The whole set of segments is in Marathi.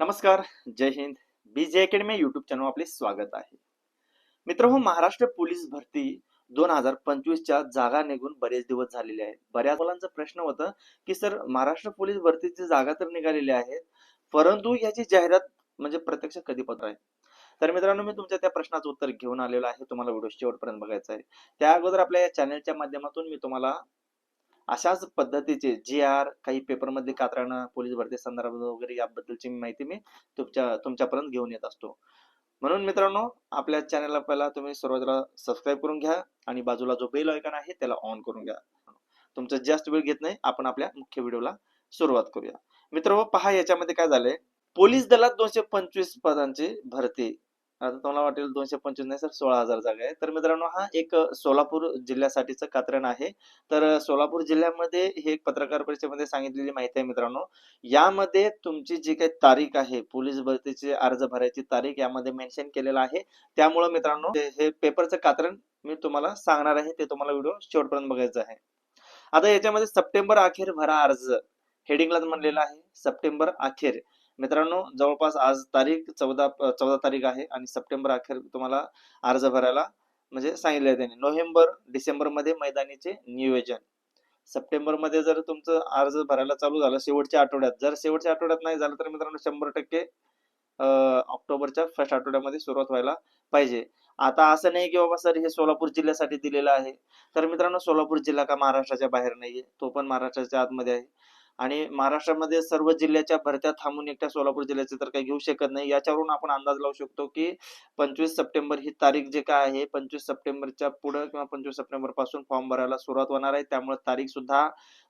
नमस्कार जय हिंद. बीजे अकॅडमी युट्यूब चॅनल आपले स्वागत आहे. मित्र हो महाराष्ट्र पोलीस भरती दोन हजार पंचवीसच्या जागा निघून बरेच दिवस झालेले आहेत. बऱ्याच मुलांचा प्रश्न होता की सर महाराष्ट्र पोलीस भरतीची जागा तर निघालेल्या आहेत परंतु याची जाहिरात म्हणजे प्रत्यक्ष कधी पत्र आहे? तर मित्रांनो मी तुमच्या त्या प्रश्नाचं उत्तर घेऊन आलेलो आहे. तुम्हाला व्हिडिओ शेवटपर्यंत बघायचा आहे. त्या अगोदर आपल्या या चॅनलच्या माध्यमातून मी तुम्हाला अशाच पद्धतीचे जी आर काही पेपर कात्रानं पोलीस भरती संदर्भात वगैरे याबद्दलची माहिती मी तुमच्या तुमच्यापर्यंत घेऊन येत असतो. म्हणून मित्रांनो आपल्या चॅनलला पहिला तुम्ही सुरुवातीला सबस्क्राईब करून घ्या आणि बाजूला जो बेल आयकॉन आहे त्याला ऑन करून घ्या. तुमचा जास्त वेळ घेत नाही आपण आपल्या मुख्य व्हिडिओला सुरुवात करूया. मित्र पहा याच्यामध्ये काय झालंय. पोलीस दलात दोनशे पंचवीस पदांची भरती आता तुम्हाला वाटेल दोनशे पंचवीस नाही सर सोळा हजार जागा आहे. तर मित्रांनो हा एक सोलापूर जिल्ह्यासाठीचं कात्रण आहे. तर सोलापूर जिल्ह्यामध्ये हे एक पत्रकार परिषदेमध्ये सांगितलेली माहिती आहे मित्रांनो. यामध्ये तुमची जी काही तारीख आहे पोलीस भरतीची अर्ज भरायची तारीख यामध्ये मेन्शन केलेलं आहे. त्यामुळे मित्रांनो हे- पेपरचं कात्रण मी तुम्हाला सांगणार आहे. ते तुम्हाला व्हिडिओ शेवटपर्यंत बघायचं आहे. आता याच्यामध्ये सप्टेंबर अखेर भरा अर्ज. हेडिंगलाच म्हणलेलं आहे सप्टेंबर अखेर. मित्रांनो जवळपास आज तारीख चौदा चौदा तारीख आहे आणि सप्टेंबर अखेर तुम्हाला अर्ज भरायला म्हणजे सांगितले त्यांनी. नोव्हेंबर डिसेंबरमध्ये मैदानीचे नियोजन. सप्टेंबरमध्ये जर तुमचं अर्ज भरायला चालू झालं शेवटच्या आठवड्यात जर शेवटच्या आठवड्यात नाही झालं तर मित्रांनो शंभर टक्के ऑक्टोबरच्या फर्स्ट आठवड्यामध्ये सुरुवात व्हायला पाहिजे. आता असं नाही की बाबा सर हे सोलापूर जिल्ह्यासाठी दिलेलं आहे. तर मित्रांनो सोलापूर जिल्हा का महाराष्ट्राच्या बाहेर नाहीये तो पण महाराष्ट्राच्या आतमध्ये आहे. आणि महाराष्ट्रामध्ये सर्व जिल्ह्याच्या भरत्या थांबून एकट्या सोलापूर जिल्ह्याचे तर काही घेऊ शकत नाही. याच्यावरून आपण अंदाज लावू शकतो की पंचवीस सप्टेंबर ही तारीख जे काय आहे पंचवीस सप्टेंबरच्या पुढे किंवा पंचवीस सप्टेंबरपासून फॉर्म भरायला सुरुवात होणार आहे. त्यामुळे तारीख सुद्धा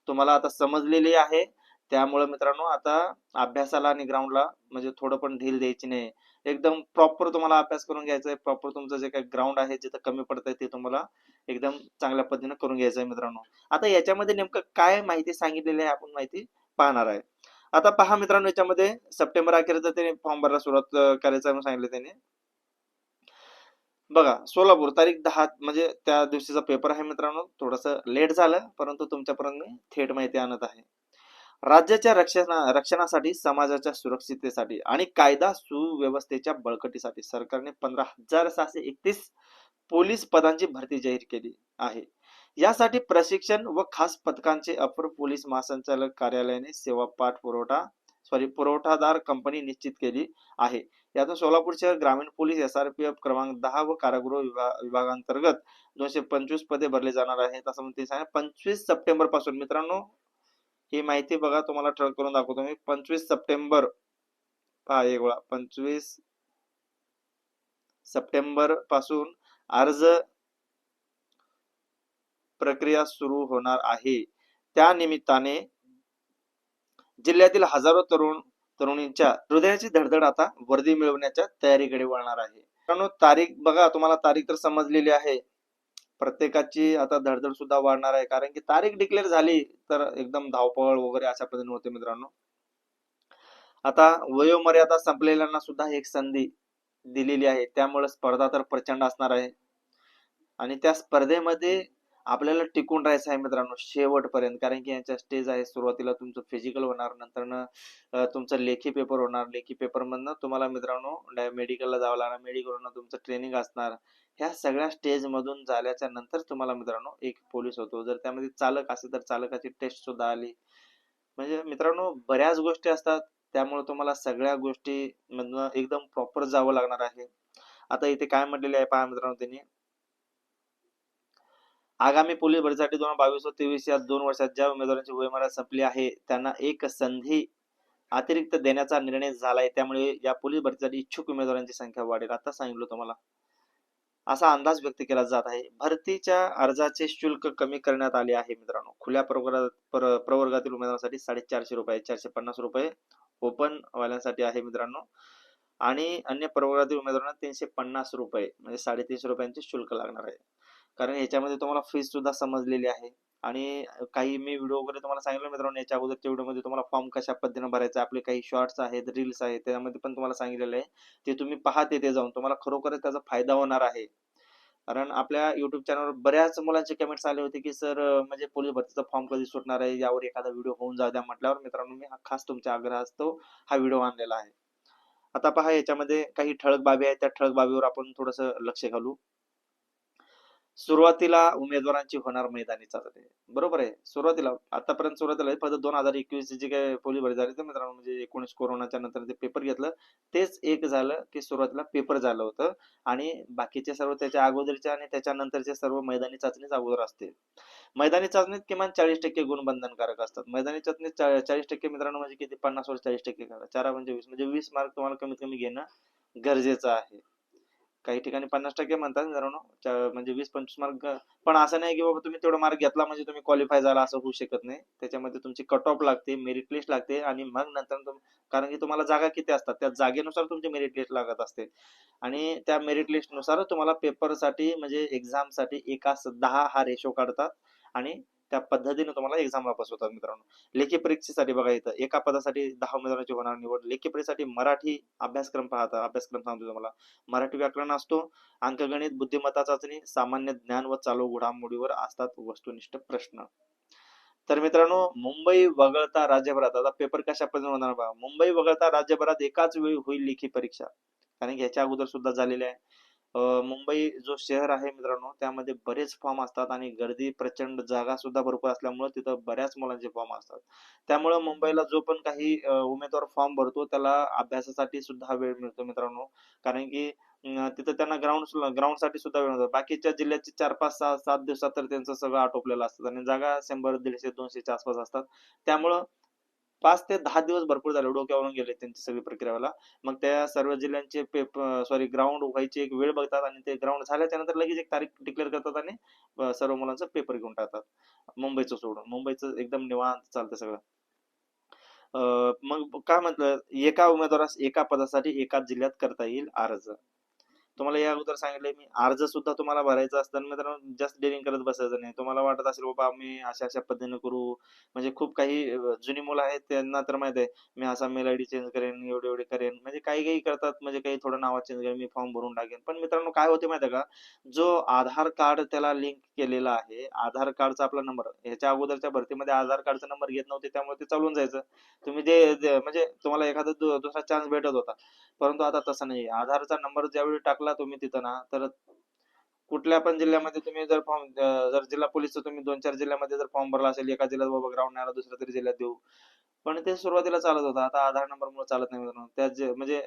तुम्हाला आता समजलेली आहे. त्यामुळे मित्रांनो आता अभ्यासाला आणि ग्राउंडला म्हणजे थोडं पण ढील द्यायची नाही. एकदम प्रॉपर तुम्हाला अभ्यास करून घ्यायचा आहे प्रॉपर तुमचं जे काही ग्राउंड आहे जिथं कमी पडतंय ते तुम्हाला एकदम चांगल्या पद्धतीने करून घ्यायचं आहे मित्रांनो. आता याच्यामध्ये नेमकं काय माहिती सांगितलेली आहे आपण माहिती पाहणार आहे. आता पहा मित्रांनो याच्यामध्ये सप्टेंबर अखेरचा त्याने फॉर्म भरायला सुरुवात करायचं आहे म्हणून सांगितलं त्याने. बघा सोलापूर तारीख दहा म्हणजे त्या दिवशीचा पेपर आहे मित्रांनो. थोडस लेट झालं परंतु तुमच्यापर्यंत मी थेट माहिती आणत आहे. राज्याच्या रक्षणा रक्षणासाठी समाजाच्या सुरक्षिततेसाठी आणि कायदा सुव्यवस्थेच्या बळकटीसाठी सरकारने पंधरा हजार सहाशे एकतीस पोलीस पदांची भरती जाहीर केली आहे. यासाठी प्रशिक्षण व खास पथकांचे अपर पोलीस महासंचालक कार्यालयाने सेवा पाठ पुरवठा सॉरी पुरवठादार कंपनी निश्चित केली आहे. यातून सोलापूर शहर ग्रामीण police S R P F क्रमांक दहा व कारागृह विभागांतर्गत दोनशे पंचवीस पदे भरले जाणार आहेत. असं म्हणते पंचवीस सप्टेंबरपासून मित्रांनो ही माहिती बघा तुम्हाला ठळक करून दाखवतो मी. पंचवीस सप्टेंबर पहा एक वेळा पंचवीस सप्टेंबरपासून अर्ज प्रक्रिया सुरू होणार आहे. त्या निमित्ताने जिल्ह्यातील हजारो तरुण तरुणींच्या हृदयाची धडधड आता वर्दी मिळवण्याच्या तयारीकडे वळणार आहे. तारीख बघा तुम्हाला तारीख तर समजलेली आहे. प्रत्येकाची आता धडधड सुद्धा वाढणार आहे. कारण की तारीख डिक्लेअर झाली तर एकदम धावपळ वगैरे अशा पद्धतीने होते मित्रांनो. आता वयोमर्यादा संपलेल्यांना सुद्धा एक संधी दिलेली आहे. त्यामुळे स्पर्धा तर प्रचंड असणार आहे. आणि त्या स्पर्धेमध्ये आपल्याला टिकून राहायचं आहे मित्रांनो शेवटपर्यंत. कारण की यांच्या स्टेज आहे सुरुवातीला तुमचं फिजिकल होणार नंतर तुमचं लेखी पेपर होणार. लेखी पेपर मधनं तुम्हाला मित्रांनो मेडिकलला जावं लागणार. मेडिकलवरनं तुमचं ट्रेनिंग असणार. ह्या सगळ्या स्टेज मधून झाल्याच्यानंतर तुम्हाला मित्रांनो एक पोलीस होतो. जर त्यामध्ये चालक असेल तर चालकाची टेस्ट सुद्धा आली. म्हणजे मित्रांनो बऱ्याच गोष्टी असतात. त्यामुळे तुम्हाला सगळ्या गोष्टी एकदम प्रॉपर जावं लागणार आहे. आता इथे काय म्हटलेले आहे पहा मित्रांनो त्यांनी. आगामी पोलीस भरतीसाठी दोन हजार बावीस व तेवीस या दोन वर्षात ज्या उमेदवारांची वयमर्यादा संपली आहे त्यांना एक संधी अतिरिक्त देण्याचा निर्णय झालाय. त्यामुळे या पोलीस भरतीसाठी इच्छुक उमेदवारांची संख्या वाढेल. आता सांगितलं तुम्हाला. असा अंदाज व्यक्त केला जात आहे. भरतीच्या अर्जाचे शुल्क कमी करण्यात आले आहे मित्रांनो. खुल्या प्रवर्गात प्रवर्गातील उमेदवारांसाठी साडेचारशे रुपये चारशे पन्नास रुपये ओपन वाल्यांसाठी आहे मित्रांनो. आणि अन्य प्रवर्गातील उमेदवारांना तीनशे पन्नास रुपये म्हणजे साडेतीनशे रुपयांचे शुल्क लागणार आहे. कारण याच्यामध्ये तुम्हाला फीज सुद्धा समजलेली आहे. आणि काही मी व्हिडिओ वगैरे तुम्हाला सांगितलं मित्रांनो याच्या अगोदरच्या व्हिडिओमध्ये तुम्हाला फॉर्म कशा पद्धतीने भरायचा आपले काही शॉर्ट्स आहेत रील्स आहेत त्यामध्ये पण तुम्हाला सांगितलेलं आहे. ते तुम्ही पहा तिथे जाऊन. तुम्हाला खरोखरच त्याचा फायदा होणार आहे. कारण आपल्या युट्यूब चॅनलवर बऱ्याच मुलांचे कमेंट्स आले होते की सर म्हणजे पोलीस भरतीचा फॉर्म कधी सुटणार आहे? यावर एखादा व्हिडिओ होऊन जाऊ द्या. म्हटल्यावर मित्रांनो मी हा खास तुमच्या आग्रहास्तव हा व्हिडिओ आणलेला आहे. आता पहा याच्यामध्ये काही ठळक बाबी आहेत. त्या ठळक बाबीवर आपण थोडस लक्ष घालू. सुरुवातीला उमेदवारांची होणार मैदानी चाचणी. बरोबर आहे? सुरुवातीला आतापर्यंत सुरुवातीला फक्त दोन हजार एकवीस जे काही पोलीस भरती झाली तर मित्रांनो म्हणजे एकोणीस कोरोनाच्या नंतर ते पेपर घेतलं. तेच एक झालं की सुरुवातीला पेपर झालं होतं. आणि बाकीचे सर्व त्याच्या अगोदरचे आणि त्याच्यानंतरचे सर्व मैदानी चाचणीच अगोदर असते. मैदानी चाचणीत किमान चाळीस टक्के गुण बंधनकारक असतात. मैदानी चाचणीत चाळीस टक्के मित्रांनो म्हणजे किती? पन्नास वर चाळीस टक्के चारा म्हणजे वीस म्हणजे वीस मार्क तुम्हाला कमीत कमी घेणं गरजेचं आहे. काही ठिकाणी पन्नास टक्के म्हणतात मित्रांनो म्हणजे वीस पंचवीस मार्क पण असं नाही की बाबा तुम्ही तेवढा मार्क घेतला म्हणजे तुम्ही क्वालिफाय झाला असं होऊ शकत नाही. त्याच्यामध्ये तुमची कट ऑफ लागते मेरिट लिस्ट लागते आणि मग नंतर कारण की तुम्हाला जागा किती असतात त्या जागेनुसार तुमची मेरिट लिस्ट लागत असते. आणि त्या मेरिट लिस्टनुसार तुम्हाला पेपरसाठी म्हणजे एक्झामसाठी दहा हा रेशो काढतात आणि त्या पद्धतीने तुम्हाला एक्झामला बसवतात मित्रांनो. लेखी परीक्षेसाठी बघा इथं एका पदासाठी दहा उमेदवारांची होणार निवड. लेखी परीक्षेसाठी मराठी अभ्यासक्रम पाहता अभ्यासक्रम सांगतो तुम्हाला. मराठी व्याकरण असतो अंकगणित बुद्धिमत्ता चाचणी सामान्य ज्ञान व चालू घडामोडीवर असतात वस्तुनिष्ठ प्रश्न. तर मित्रांनो मुंबई वगळता राज्यभरात आता पेपर कशा पद्धतीने होणार बघा. मुंबई वगळता राज्यभरात एकाच वेळी होईल लेखी परीक्षा. कारण याच्या अगोदर सुद्धा झालेले आहे. मुंबई जो शहर आहे मित्रांनो त्यामध्ये बरेच फॉर्म असतात आणि गर्दी प्रचंड जागा सुद्धा भरपूर असल्यामुळे तिथं बऱ्याच मुलांचे फॉर्म असतात. त्यामुळे मुंबईला जो पण काही उमेदवार फॉर्म भरतो त्याला अभ्यासासाठी सुद्धा वेळ मिळतो मित्रांनो. कारण की तिथं त्यांना ग्राउंड ग्राउंडसाठी सुद्धा वेळ मिळतो. बाकीच्या जिल्ह्याचे चार पाच सहा सात दिवसात तर त्यांचं सगळं आटोपलेलं असतात आणि जागा शंभर दीडशे दोनशेच्या आसपास असतात. त्यामुळं पाच ते दहा दिवस भरपूर झाले डोक्यावरून गेले त्यांची सगळी प्रक्रिया व्हायला मग त्या सर्व जिल्ह्यांचे सॉरी ग्राउंड व्हायची एक वेळ बघतात आणि ते ग्राउंड झाल्याच्यानंतर लगेच एक तारीख डिक्लेअर करतात आणि सर्व मुलांचा पेपर घेऊन टाकतात. मुंबईचं सोडून. मुंबईचं एकदम निवांत चालतं सगळं. अं, मग काय म्हटलं? एका उमेदवारास एका पदासाठी एकाच जिल्ह्यात करता येईल अर्ज तुम्हाला या अगोदर सांगितलंय मी अर्ज सुद्धा तुम्हाला भरायचा असताना मित्रांनो जास्त डेअरिंग करत बसायचं नाही. तुम्हाला वाटत असेल बाबा मी अशा अशा पद्धतीने करू. म्हणजे खूप काही जुनी मुलं आहेत त्यांना तर माहीत आहे मी असा मेल आयडी चेंज करेन एवढे एवढे करेन. म्हणजे काही काही करतात म्हणजे काही थोडं नावात चेंज करेन मी फॉर्म भरून टाकेन. पण मित्रांनो काय होते माहिती का? जो आधार कार्ड त्याला लिंक केलेला आहे आधार कार्डचा आपला नंबर ह्याच्या अगोदरच्या भरतीमध्ये आधार कार्डचा नंबर घेत नव्हते त्यामुळे ते चालून जायचं. तुम्ही जे म्हणजे तुम्हाला एखादा दुसरा चान्स भेटत होता. परंतु आता तसं नाही आधारचा नंबर ज्यावेळी टाकला तुम्ही तिथं ना तर कुठल्या पण जिल्ह्यामध्ये तुम्ही जर फॉर्म जर जिल्हा पोलीसचा तुम्ही दोन चार जिल्ह्यामध्ये जर फॉर्म भरला असेल एका जिल्ह्यात बाबा ग्राउंड नाही आला दुसऱ्या तरी जिल्ह्यात देऊ. पण ते सुरुवातीला चालत होतं. आता आधार नंबर मुळे चालत नाही मित्रांनो. त्या म्हणजे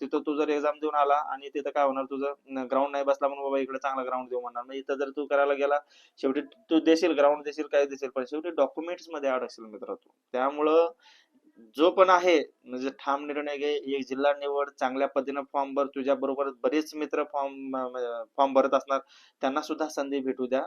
तिथं तू जर एक्झाम देऊन आला आणि तिथं काय होणार तुझं ग्राउंड नाही बसला म्हणून बाबा इकडे चांगला ग्राउंड देऊ म्हणणार. म्हणजे इथं जर तू करायला गेला शेवटी तू देशील ग्राउंड देशील काय देशील पण शेवटी डॉक्युमेंट्समध्ये अडकशील मित्र तू. त्यामुळं जो पण आहे म्हणजे ठाम निर्णय घे एक जिल्हा निवड चांगल्या पद्धतीने फॉर्म भर तुझ्या बरोबर बरेच मित्र फॉर्म म्हणजे फॉर्म भरत असणार त्यांना सुद्धा संधी भेटू द्या.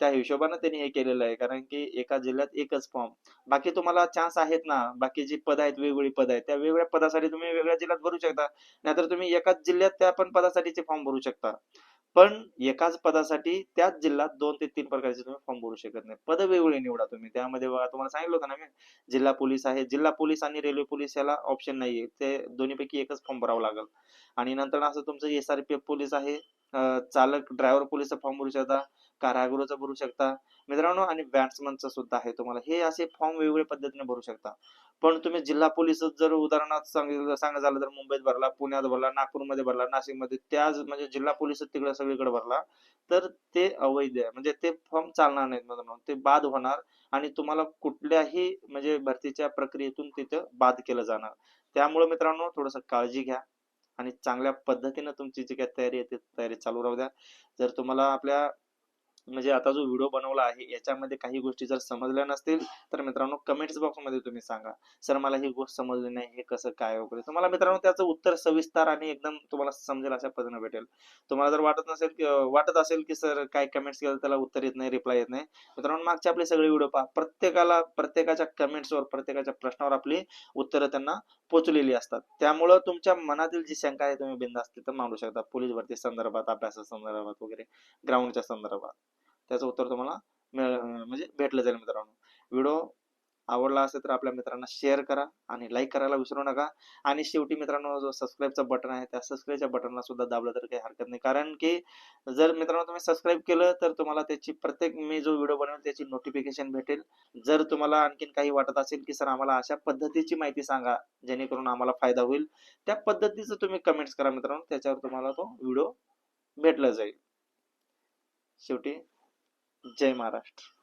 त्या हिशोबाने त्यांनी हे केलेलं आहे कारण की एका जिल्ह्यात एकच फॉर्म बाकी तुम्हाला चान्स आहेत ना बाकी जी पद आहेत वेगवेगळी पद आहेत त्या वेगवेगळ्या पदासाठी तुम्ही वेगळ्या जिल्ह्यात भरू शकता. नाहीतर तुम्ही एकाच जिल्ह्यात त्या पण पदासाठीचे फॉर्म भरू शकता. पण एकाच पदासाठी त्याच जिल्ह्यात दोन ते तीन प्रकारचे तुम्ही फॉर्म भरू शकत नाही. पद वेगवेगळी निवडा तुम्ही. त्यामध्ये बघा तुम्हाला सांगितलं होतं ना मी जिल्हा पोलीस आहे. जिल्हा पोलीस आणि रेल्वे पोलीस याला ऑप्शन नाहीये. ते दोन्हीपैकी एकच फॉर्म भरावा लागेल. आणि नंतर असं तुमचं S R P F police आहे. चालक ड्रायव्हर पोलीसचा फॉर्म भरू शकता कारागृहचा भरू शकता मित्रांनो आणि बॅट्समनचा सुद्धा आहे तुम्हाला. हे असे फॉर्म वेगवेगळ्या पद्धतीने भरू शकता. पण तुम्ही जिल्हा पोलीस जर उदाहरणार्थ सांगितलं सांगा झालं तर मुंबईत भरला पुण्यात भरला नागपूरमध्ये भरला नाशिकमध्ये त्याच म्हणजे जिल्हा पोलीस तिकडे सगळीकडे भरला तर ते अवैध आहे. म्हणजे ते फॉर्म चालणार नाहीत मित्रांनो. ते बाद होणार आणि तुम्हाला कुठल्याही म्हणजे भरतीच्या प्रक्रियेतून तिथं बाद केलं जाणार. त्यामुळे मित्रांनो थोडस काळजी घ्या. आणि चांगल्या पद्धतीने तुमची जी काही तयारी आहे ती तयारी चालू राहू द्या. जर तुम्हाला आपल्या म्हणजे आता जो व्हिडिओ बनवला आहे याच्यामध्ये काही गोष्टी जर समजल्या नसतील तर मित्रांनो कमेंट्स बॉक्समध्ये तुम्ही सांगा. सर मला ही गोष्ट समजली नाही हे कसं काय वगैरे. तुम्हाला मित्रांनो त्याचं उत्तर सविस्तर आणि एकदम तुम्हाला समजेल अशा पद्धतीने भेटेल. तुम्हाला जर वाटत नसेल की वाटत असेल की सर काय कमेंट्स केलं त्याला उत्तर येत नाही रिप्लाय येत नाही. मित्रांनो मागचे आपले सगळे व्हिडिओ पहा. प्रत्येकाला प्रत्येकाच्या कमेंट्सवर प्रत्येकाच्या प्रश्नावर आपली उत्तरं त्यांना पोचलेली असतात. त्यामुळं तुमच्या मनातील जी शंका आहे तुम्ही बिंदास्त तर मांडू शकता. पोलीस भरती संदर्भात अभ्यासा संदर्भात वगैरे ग्राउंडच्या संदर्भात. त्याचं उत्तर तुम्हाला मिळ- म्हणजे भेटलं जाईल मित्रांनो. व्हिडिओ आवडला असेल तर आपल्या मित्रांना शेअर करा आणि लाईक करायला विसरू नका. आणि शेवटी मित्रांनो जो सबस्क्राईबचं बटन आहे त्या सबस्क्राईबच्या बटनला सुद्धा दाबलं तर काही हरकत नाही. कारण की जर मित्रांनो तुम्ही सबस्क्राईब केलं तर तुम्हाला त्याची प्रत्येक मी जो व्हिडिओ बनवेल त्याची नोटिफिकेशन भेटेल. जर तुम्हाला आणखीन काही वाटत असेल की सर आम्हाला अशा पद्धतीची माहिती सांगा जेणेकरून आम्हाला फायदा होईल त्या पद्धतीचं तुम्ही कमेंट्स करा मित्रांनो. त्याच्यावर तुम्हाला तो व्हिडिओ भेटला जाईल. शेवटी जय महाराष्ट्र.